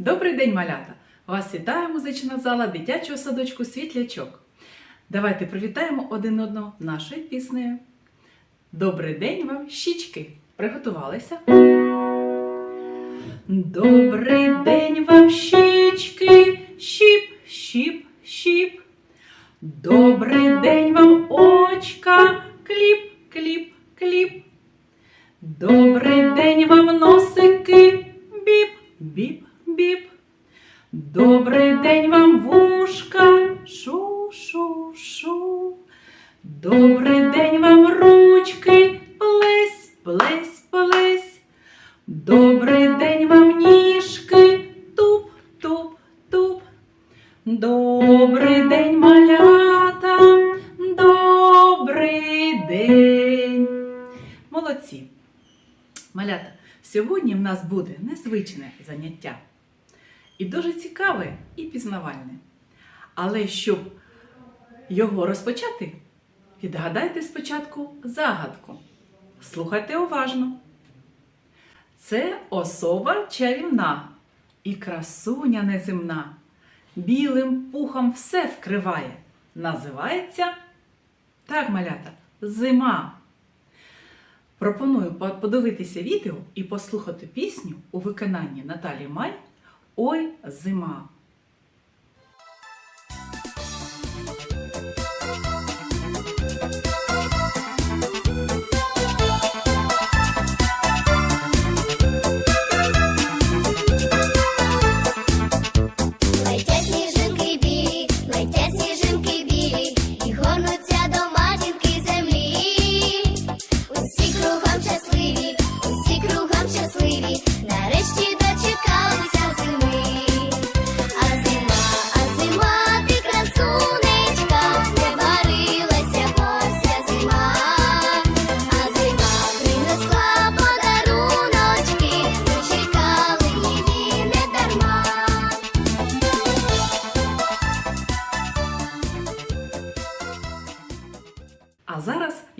Добрий день, малята! Вас вітає музична зала дитячого садочку Світлячок. Давайте привітаємо один одного нашою піснею. Добрий день вам, щічки! Приготувалися? Добрий день вам, щічки, щіп, щіп, щіп. Добрий день вам, Добрий день вам, ручки, плесь, плесь, плесь. Добрий день вам, ніжки, туп, туп, туп. Добрий день, малята, добрий день. Молодці. Малята, сьогодні в нас буде незвичне заняття. І дуже цікаве і пізнавальне. Але щоб його розпочати, відгадайте спочатку загадку. Слухайте уважно. Це особа чарівна і красуня неземна. Білим пухом все вкриває. Називається так, малята, зима. Пропоную подивитися відео і послухати пісню у виконанні Наталі Май Ой, зима. щасливі,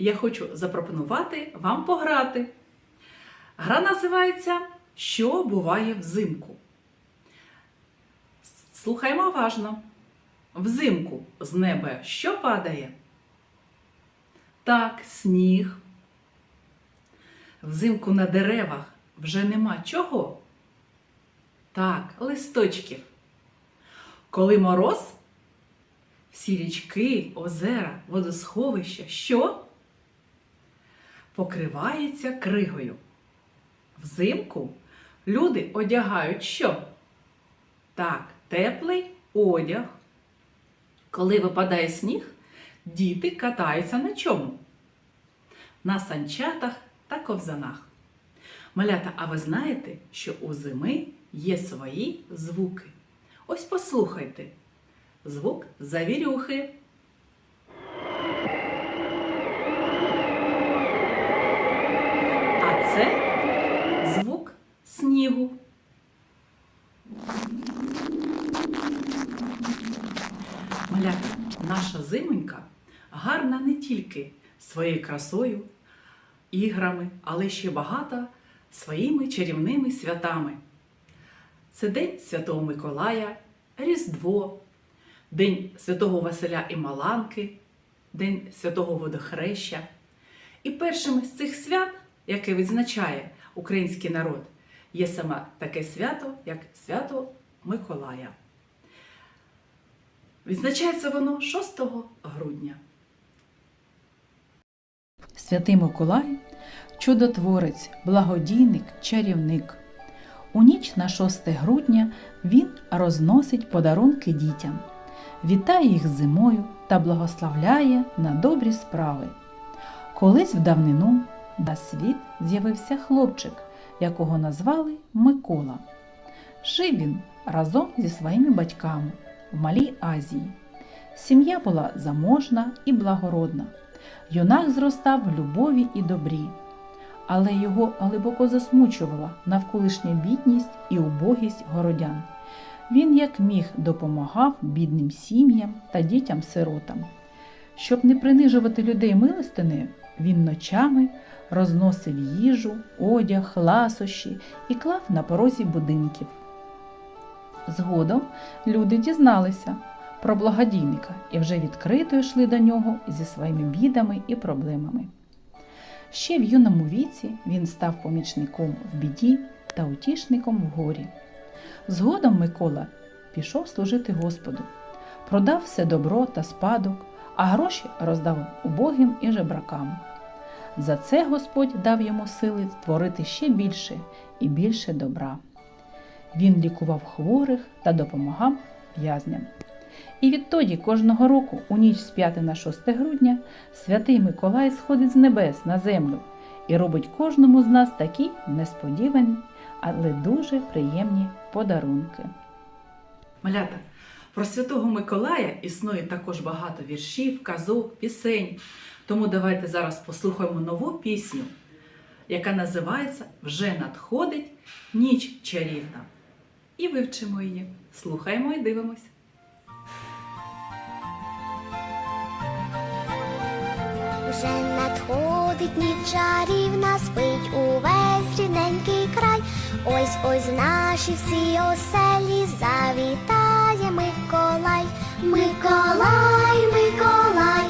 Я хочу запропонувати вам пограти. Гра називається Що буває взимку. Слухаймо уважно. Взимку з неба що падає? Так, сніг. Взимку на деревах вже нема чого? Так, листочків. Коли мороз, всі річки, озера, водосховища, що? Покривається кригою. Взимку люди одягають що? Так, теплий одяг. Коли випадає сніг, діти катаються на чому? На санчатах та ковзанах. Малята, а ви знаєте, що у зими є свої звуки? Ось послухайте. Звук завірюхи. А це звук снігу. Малята, наша зимонька гарна не тільки своєю красою, іграми, але ще багато своїми чарівними святами. Це День Святого Миколая, Різдво, День Святого Василя і Маланки, День Святого Водохреща. І першим з цих свят, яке відзначає український народ, є саме таке свято, як свято Миколая. Відзначається воно 6 грудня. Святий Миколай чудотворець, благодійник, чарівник. У ніч на 6 грудня він розносить подарунки дітям, вітає їх зимою та благословляє на добрі справи. Колись в давнину на світ з'явився хлопчик, якого назвали Микола. Жив він разом зі своїми батьками в Малій Азії. Сім'я була заможна і благородна. Юнак зростав в любові і добрі, але його глибоко засмучувала навколишня бідність і убогість городян. Він як міг допомагав бідним сім'ям та дітям-сиротам. Щоб не принижувати людей милостинею, він ночами розносив їжу, одяг, ласощі і клав на порозі будинків. Згодом люди дізналися про благодійника і вже відкрито йшли до нього зі своїми бідами і проблемами. Ще в юному віці він став помічником в біді та утішником в горі. Згодом Микола пішов служити Господу, продав все добро та спадок, а гроші роздав убогим і жебракам. За це Господь дав йому сили створити ще більше і більше добра. Він лікував хворих та допомагав в'язням. І відтоді кожного року, у ніч з 5 на 6 грудня, святий Миколай сходить з небес на землю і робить кожному з нас такі несподівані, але дуже приємні подарунки. Малята, про святого Миколая існує також багато віршів, казок, пісень. Тому давайте зараз послухаємо нову пісню, яка називається Вже надходить ніч чарівна. І вивчимо її. Слухаємо і дивимось. Вже надходить ніч чарівна, спить увесь рідненький край. Ось ось в наші всі оселі завітає Миколай. Миколай, Миколай,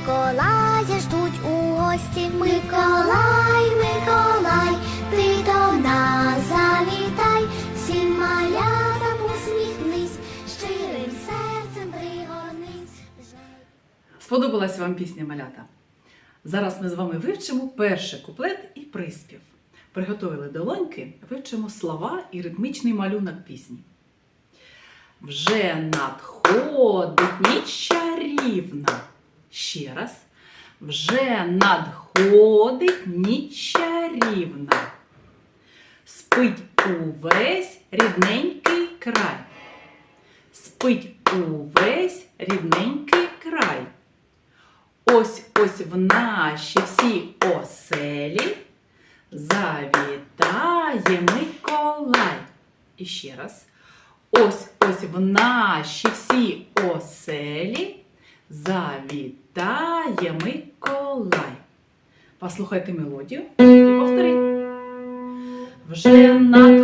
Миколая ждуть у гості. Миколай, Миколай, ти до нас завітай, всім малятам усміхнись, щирим серцем пригорнись. Сподобалась вам пісня малята? Зараз ми з вами вивчимо перший куплет і приспів. Приготовили долоньки, вивчимо слова і ритмічний малюнок пісні. Вже надходить ніч чарівна. Ще раз. Вже надходить ніч чарівна. Спить увесь рідненький край. Спить увесь рідненький край. Ось ось в наші всі оселі завітає Миколай. І ще раз. Ось ось в наші всі оселі завітає Миколай. Послухайте мелодію і повтори. Вже надходить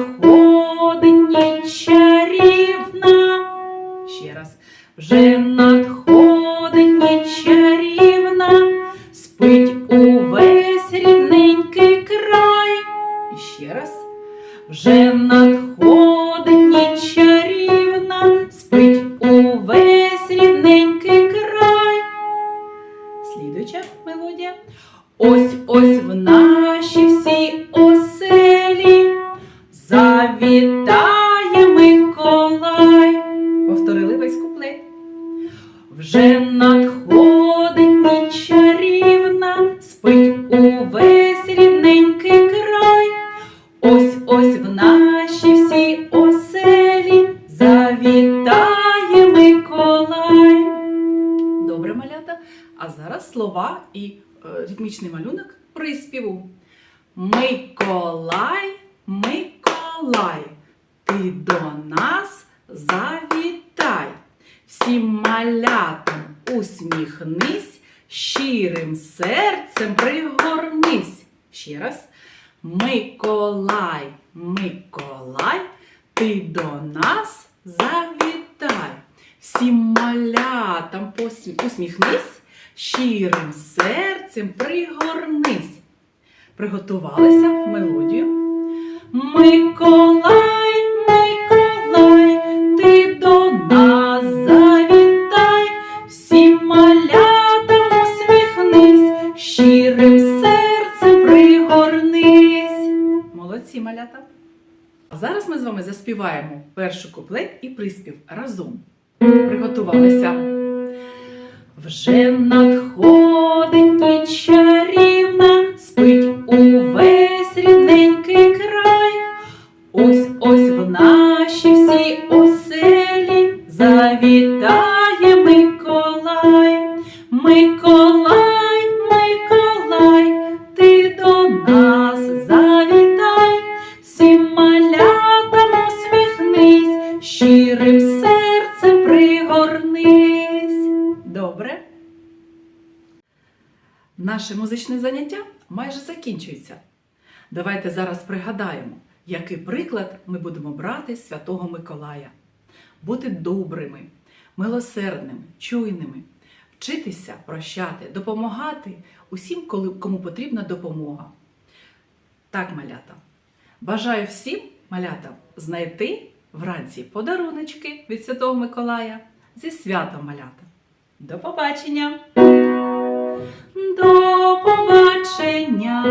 Ось ось в ритмічний малюнок приспіву. Миколай, Миколай, ти до нас завітай. Всім малятам усміхнись, щирим серцем пригорнись. Ще раз. Миколай, Миколай, ти до нас завітай. Всім малятам посмі- усміхнись, щирим серцем пригорнись. Приготувалися мелодію. Миколай, Миколай, ти до нас завітай, всім малятам усміхнись, щирим серцем пригорнись. Молодці, малята. А зараз ми з вами заспіваємо перший куплет і приспів разом. Приготувалися. Вже надходить чарівна, спить увесь Наше музичне заняття майже закінчується. Давайте зараз пригадаємо, який приклад ми будемо брати з Святого Миколая. Бути добрими, милосердними, чуйними, вчитися прощати, допомагати усім, кому потрібна допомога. Так, малята. Бажаю всім малятам знайти вранці подаруночки від Святого Миколая зі святом малята. До побачення! До побачення!